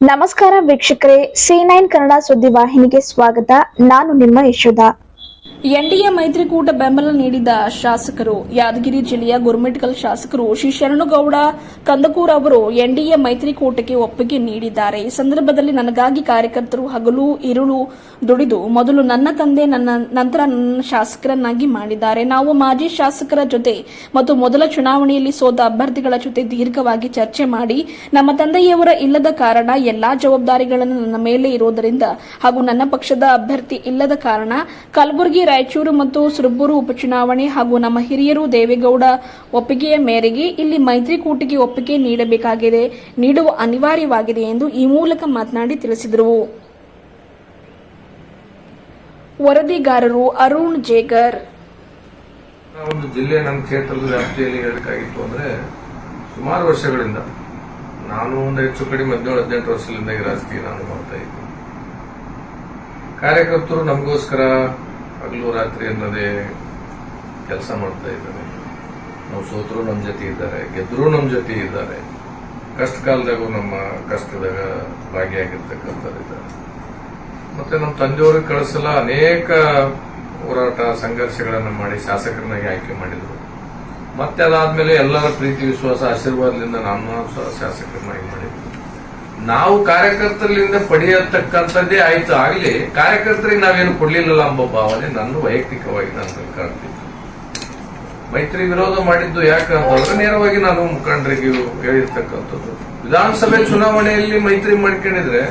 ನಮಸ್ಕಾರ ವೀಕ್ಷಕರೇ C nine Kannada ಸುದ್ದಿ ವಾಹಿನಿಗೆ ಸ್ವಾಗತ. ನಾನು ನಿಮ್ಮ ಯಶೋಧ. ಎನ್ಡಿಎ ಮೈತ್ರಿಕೂಟ ಬೆಂಬಲ ನೀಡಿದ ಶಾಸಕರು ಯಾದಗಿರಿ ಜಿಲ್ಲೆಯ ಗುರುಮಿಟ್ಕಲ್ ಶಾಸಕರು ಶ್ರೀ ಶರಣುಗೌಡ ಕಂದಕೂರ್ ಅವರು ಎನ್ಡಿಎ ಮೈತ್ರಿಕೂಟಕ್ಕೆ ಒಪ್ಪಿಗೆ ನೀಡಿದ್ದಾರೆ. ಈ ಸಂದರ್ಭದಲ್ಲಿ ನನಗಾಗಿ ಕಾರ್ಯಕರ್ತರು ಹಗಲು, ಇರುಳು ದುಡಿದು ಮೊದಲು ನನ್ನ ತಂದೆ ನನ್ನ ನಂತರ ನನ್ನ ಶಾಸಕರನ್ನಾಗಿ ಮಾಡಿದ್ದಾರೆ. ನಾವು ಮಾಜಿ ಶಾಸಕರ ಜೊತೆ ಮತ್ತು ಮೊದಲ ಚುನಾವಣೆಯಲ್ಲಿ ಸೋತ ಅಭ್ಯರ್ಥಿಗಳ ಜೊತೆ ದೀರ್ಘವಾಗಿ ಚರ್ಚೆ ಮಾಡಿ ನಮ್ಮ ತಂದೆಯವರ ಇಲ್ಲದ ಕಾರಣ ಎಲ್ಲಾ ಜವಾಬ್ದಾರಿಗಳನ್ನು ನನ್ನ ಮೇಲೆ ಇರುವುದರಿಂದ ಹಾಗೂ ನನ್ನ ಪಕ್ಷದ ಅಭ್ಯರ್ಥಿ ಇಲ್ಲದ ಕಾರಣ ಕಲಬುರಗಿ ರಾಯಚೂರು ಮತ್ತು ಸುರಬೂರು ಉಪಚುನಾವಣೆ ಹಾಗೂ ನಮ್ಮ ಹಿರಿಯರು ದೇವೇಗೌಡ ಒಪ್ಪಿಗೆಯ ಮೇರೆಗೆ ಇಲ್ಲಿ ಮೈತ್ರಿಕೂಟಿಗೆ ಒಪ್ಪಿಗೆ ನೀಡಬೇಕಾಗಿದೆ, ನೀಡುವ ಅನಿವಾರ್ಯವಾಗಿದೆ ಎಂದು ಈ ಮೂಲಕ ಮಾತನಾಡಿ ತಿಳಿಸಿದರು. ವರದಿಗಾರರು ಅರುಣ್ ಜೇಗರ್ ಒಂದು ಜಿಲ್ಲೆ ನಮ್ಮ ಕ್ಷೇತ್ರದ ವ್ಯಾಪ್ತಿಯಲ್ಲಿ ಹೇಳಬೇಕಾಗಿತ್ತು ಅಂದ್ರೆ ಸುಮಾರು ವರ್ಷಗಳಿಂದ ನಾನು ಒಂದು ಹೆಚ್ಚು ಕಡಿಮೆ ಹದಿನೇಳು, ಹದಿನೆಂಟು ವರ್ಷದಿಂದ ಈ ರಾಜಕೀಯ ನಾನು ಮಾಡ್ತಾ ಇದ್ದೆ ಕಾರ್ಯಕರ್ತರು ನಮಗೋಸ್ಕರ ಹಗಲು ರಾತ್ರಿ ಅನ್ನೋದೇ ಕೆಲಸ ಮಾಡ್ತಾ ಇದ್ದಾರೆ ನಾವು ಸೋತರು ನಮ್ಮ ಜೊತೆ ಇದ್ದಾರೆ ಗೆದ್ದರೂ ನಮ್ಮ ಜೊತೆ ಇದ್ದಾರೆ. ಕಷ್ಟ ಕಾಲದಾಗೂ ನಮ್ಮ ಕಷ್ಟದಾಗ ಭಾಗಿಯಾಗಿರ್ತಕ್ಕಂಥದ್ದು ಇದ್ದಾರೆ. ಮತ್ತೆ ನಮ್ಮ ತಂದೆಯವರು ಕಳಿಸಲ ಅನೇಕ ಹೋರಾಟ ಸಂಘರ್ಷಗಳನ್ನು ಮಾಡಿ ಶಾಸಕರನ್ನಾಗಿ ಆಯ್ಕೆ ಮಾಡಿದರು. ಮತ್ತೆ ಅದಾದ್ಮೇಲೆ ಎಲ್ಲರ ಪ್ರೀತಿ, ವಿಶ್ವಾಸ, ಆಶೀರ್ವಾದದಿಂದ ನಾನು ಸಹ ಶಾಸಕರನ್ನಾಗಿ ಮಾಡಿದ್ರು ನಾವು ಕಾರ್ಯಕರ್ತರಿಂದ ಪಡೆಯತಕ್ಕಂಥದ್ದೇ ಆಯ್ತು. ಆಗ್ಲಿ ಕಾರ್ಯಕರ್ತರಿಗೆ ನಾವೇನು ಕೊಡ್ಲಿಲ್ಲಲ್ಲ ಎಂಬ ಭಾವನೆ ನನ್ನ ವೈಯಕ್ತಿಕವಾಗಿ ನಾನು ಕಾಣ್ತಿದ್ದೆ ಮೈತ್ರಿ ವಿರೋಧ ಮಾಡಿದ್ದು ಯಾಕೆ ಅಂತಂದ್ರೆ ನೇರವಾಗಿ ನಾನು ಮುಖಂಡರಿಗೆ ಹೇಳಿರ್ತಕ್ಕಂಥದ್ದು. ವಿಧಾನಸಭೆ ಚುನಾವಣೆಯಲ್ಲಿ ಮೈತ್ರಿ ಮಾಡ್ಕೊಂಡಿದ್ರೆ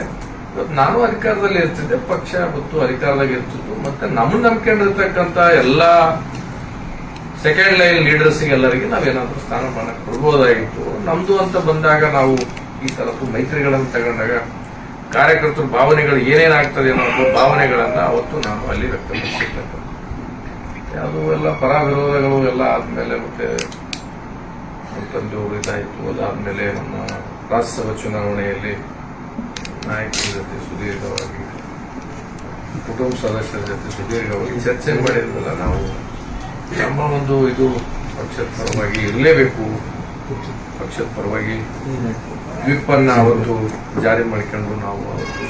ನಾನು ಅಧಿಕಾರದಲ್ಲಿ ಇರ್ತಿದ್ದೆ, ಪಕ್ಷ ಮತ್ತು ಅಧಿಕಾರದಾಗ ಇರ್ತಿದ್ದು ಮತ್ತೆ ನಮ್ಮನ್ನ ನಂಬ್ಕೊಂಡಿರ್ತಕ್ಕಂಥ ಎಲ್ಲಾ ಸೆಕೆಂಡ್ ಲೈನ್ ಲೀಡರ್ಸ್ ಎಲ್ಲರಿಗೆ ನಾವೇನಾದ್ರೂ ಸ್ಥಾನಮಾನ ಕೊಡ್ಬೋದಾಗಿತ್ತು ನಮ್ದು ಅಂತ ಬಂದಾಗ ನಾವು ಈ ತಲುಪು ಮೈತ್ರಿಗಳನ್ನು ತಗೊಂಡಾಗ ಕಾರ್ಯಕರ್ತರ ಭಾವನೆಗಳು ಏನೇನಾಗ್ತದೆ ಅನ್ನೋ ಭಾವನೆಗಳನ್ನ ಅವತ್ತು ನಾನು ಅಲ್ಲಿ ವ್ಯಕ್ತಪಡಿಸಿರ್ತಕ್ಕಂಥ ಅದು ಎಲ್ಲ ಪರ ವಿರೋಧಗಳು ಎಲ್ಲ ಆದಮೇಲೆ ಮತ್ತೆ ತಂದೆಯವರು ಇದಾಯಿತು, ಅದಾದ್ಮೇಲೆ ನಮ್ಮ ರಾಜ್ಯಸಭಾ ಚುನಾವಣೆಯಲ್ಲಿ ನಾಯಕರ ಜೊತೆ ಸುದೀರ್ಘವಾಗಿ, ಕುಟುಂಬ ಸದಸ್ಯರ ಜೊತೆ ಸುದೀರ್ಘವಾಗಿ ಚರ್ಚೆ ಮಾಡಿದ್ವಲ್ಲ ನಾವು ನಮ್ಮ ಒಂದು ಇದು ಪಕ್ಷದ ಪರವಾಗಿ ಇರಲೇಬೇಕು. ಪಕ್ಷದ ಪರವಾಗಿ ವಿಪ್ಪನ್ನ ಅವತ್ತು ಜಾರಿ ಮಾಡಿಕೊಂಡು ನಾವು ಅವತ್ತು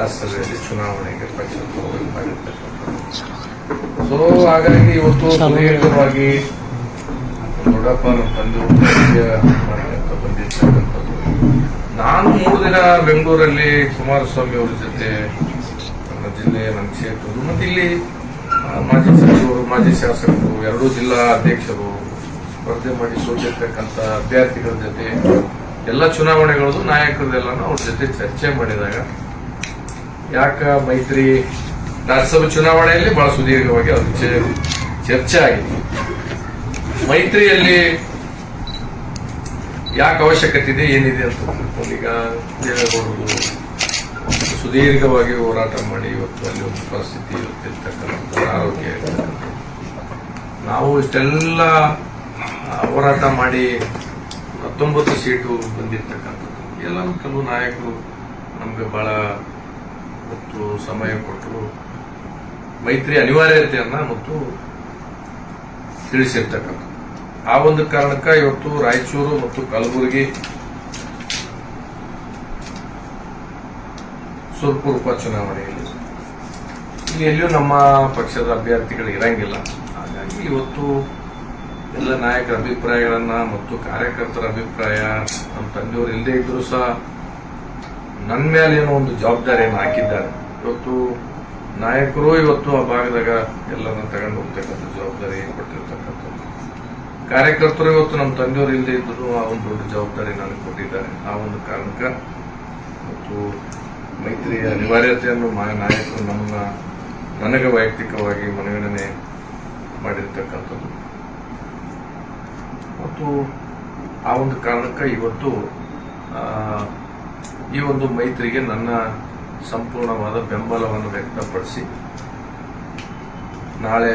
ರಾಜ್ಯಸಭೆಯಲ್ಲಿ ಚುನಾವಣೆಗೆ ಪಕ್ಷದ ಪರವಾಗಿ ಮಾಡಿರ್ತಕ್ಕಂಥದ್ದು. ಸೊ ಹಾಗಾಗಿ ಇವತ್ತು ಸುದೀರ್ಘವಾಗಿ ದೊಡ್ಡಪ್ಪ ನಮ್ಮ ತಂದೆ ಬಂದಿರ್ತಕ್ಕಂಥದ್ದು. ನಾನು ಮೂರು ದಿನ ಬೆಂಗಳೂರಲ್ಲಿ ಕುಮಾರಸ್ವಾಮಿ ಅವರ ಜೊತೆ ನಮ್ಮ ಜಿಲ್ಲೆ, ನಮ್ಮ ಕ್ಷೇತ್ರದ್ದು, ಮತ್ತು ಇಲ್ಲಿ ಮಾಜಿ ಸಚಿವರು, ಮಾಜಿ ಶಾಸಕರು, ಎರಡೂ ಜಿಲ್ಲಾ ಅಧ್ಯಕ್ಷರು ಸ್ಪರ್ಧೆ ಮಾಡಿ ಸೋತಿರ್ತಕ್ಕಂಥ ಅಭ್ಯರ್ಥಿಗಳ ಜೊತೆ ಎಲ್ಲ ಚುನಾವಣೆಗಳದ್ದು ನಾಯಕರದೆಲ್ಲನೂ ಅವ್ರ ಜೊತೆ ಚರ್ಚೆ ಮಾಡಿದಾಗ ಯಾಕ ಮೈತ್ರಿ ರಾಜ್ಯಸಭಾ ಚುನಾವಣೆಯಲ್ಲಿ ಬಹಳ ಸುದೀರ್ಘವಾಗಿ ಅವ್ರ ಚರ್ಚೆ ಆಗಿದೆ ಮೈತ್ರಿಯಲ್ಲಿ ಯಾಕೆ ಅವಶ್ಯಕತೆ ಇದೆ, ಏನಿದೆ ಅಂತ ಈಗ ದೇವೇಗೌಡರು ಸುದೀರ್ಘವಾಗಿ ಹೋರಾಟ ಮಾಡಿ ಇವತ್ತು ಅಲ್ಲಿ ಒಂದು ಪರಿಸ್ಥಿತಿ ಇರುತ್ತಿರ್ತಕ್ಕಂಥ ಆರೋಗ್ಯ. ನಾವು ಇಷ್ಟೆಲ್ಲ ಹೋರಾಟ ಮಾಡಿ ಹತ್ತೊಂಬತ್ತು ಸೀಟು ಬಂದಿರ್ತಕ್ಕಂಥದ್ದು. ಎಲ್ಲ ಕೆಲವು ನಾಯಕರು ನಮಗೆ ಬಹಳ ಮತ್ತು ಸಮಯ ಕೊಟ್ಟರು. ಮೈತ್ರಿ ಅನಿವಾರ್ಯತೆಯನ್ನ ಮತ್ತು ತಿಳಿಸಿರ್ತಕ್ಕಂಥ ಆ ಒಂದು ಕಾರಣಕ್ಕ ಇವತ್ತು ರಾಯಚೂರು ಮತ್ತು ಕಲಬುರಗಿ ಸುರ್ಪುರ್ ಉಪಚುನಾವಣೆಯಲ್ಲಿ ಇಲ್ಲಿ ಎಲ್ಲಿಯೂ ನಮ್ಮ ಪಕ್ಷದ ಅಭ್ಯರ್ಥಿಗಳು ಇರಂಗಿಲ್ಲ. ಹಾಗಾಗಿ ಇವತ್ತು ಎಲ್ಲ ನಾಯಕರ ಅಭಿಪ್ರಾಯಗಳನ್ನ ಮತ್ತು ಕಾರ್ಯಕರ್ತರ ಅಭಿಪ್ರಾಯ ನಮ್ಮ ತಂದೆಯವರು ಇಲ್ಲದೆ ಇದ್ದರೂ ಸಹ ನನ್ನ ಮೇಲೆ ಏನೋ ಒಂದು ಜವಾಬ್ದಾರಿಯನ್ನು ಹಾಕಿದ್ದಾರೆ. ಇವತ್ತು ನಾಯಕರು ಇವತ್ತು ಆ ಭಾಗದಾಗ ಎಲ್ಲರನ್ನ ತಗೊಂಡು ಹೋಗ್ತಕ್ಕಂಥ ಜವಾಬ್ದಾರಿ ಕೊಟ್ಟಿರ್ತಕ್ಕಂಥದ್ದು ಕಾರ್ಯಕರ್ತರು ಇವತ್ತು ನಮ್ಮ ತಂದೆಯವರು ಇಲ್ಲದೆ ಇದ್ರು ಆ ಒಂದು ದೊಡ್ಡ ಜವಾಬ್ದಾರಿ ನನಗೆ ಕೊಟ್ಟಿದ್ದಾರೆ. ಆ ಒಂದು ಕಾರಣಕ್ಕ ಮತ್ತು ಮೈತ್ರಿಯ ಅನಿವಾರ್ಯತೆಯನ್ನು ನಾಯಕರು ನಮ್ಮನ್ನ ನನಗೆ ವೈಯಕ್ತಿಕವಾಗಿ ಮನಗಣನೆ ಮಾಡಿರ್ತಕ್ಕಂಥದ್ದು. ಮತ್ತು ಆ ಒಂದು ಕಾರಣಕ್ಕೆ ಇವತ್ತು ಈ ಒಂದು ಮೈತ್ರಿಗೆ ನನ್ನ ಸಂಪೂರ್ಣವಾದ ಬೆಂಬಲವನ್ನು ವ್ಯಕ್ತಪಡಿಸಿ, ನಾಳೆ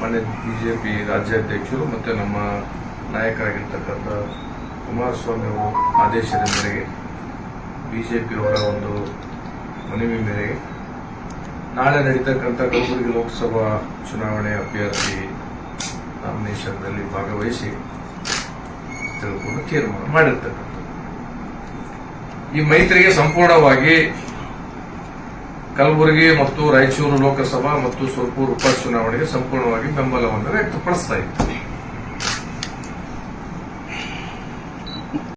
ಮನೆ ಬಿಜೆಪಿ ರಾಜ್ಯಾಧ್ಯಕ್ಷರು ಮತ್ತು ನಮ್ಮ ನಾಯಕರಾಗಿರ್ತಕ್ಕಂಥ ಕುಮಾರಸ್ವಾಮಿ ಅವರು ಆದೇಶದ ಮೇರೆಗೆ ಬಿಜೆಪಿಯವರ ಒಂದು ಮನವಿ ಮೇರೆಗೆ, ನಾಳೆ ನಡೀತಕ್ಕಂಥ ಕಲಬುರಗಿ ಲೋಕಸಭಾ ಚುನಾವಣೆ ಅಭ್ಯರ್ಥಿ ನಾಮಿನೇಷನ್ನಲ್ಲಿ ಭಾಗವಹಿಸಿ ತಿಳ್ಕೊಂಡು ತೀರ್ಮಾನ ಮಾಡಿರ್ತಕ್ಕಂಥದ್ದು. ಈ ಮೈತ್ರಿಗೆ ಸಂಪೂರ್ಣವಾಗಿ ಕಲಬುರಗಿ ಮತ್ತು ರಾಯಚೂರು ಲೋಕಸಭಾ ಮತ್ತು ಸುರ್ಪುರ್ ಉಪಚುನಾವಣೆಗೆ ಸಂಪೂರ್ಣವಾಗಿ ಬೆಂಬಲವನ್ನು ವ್ಯಕ್ತಪಡಿಸ್ತಾ ಇತ್ತು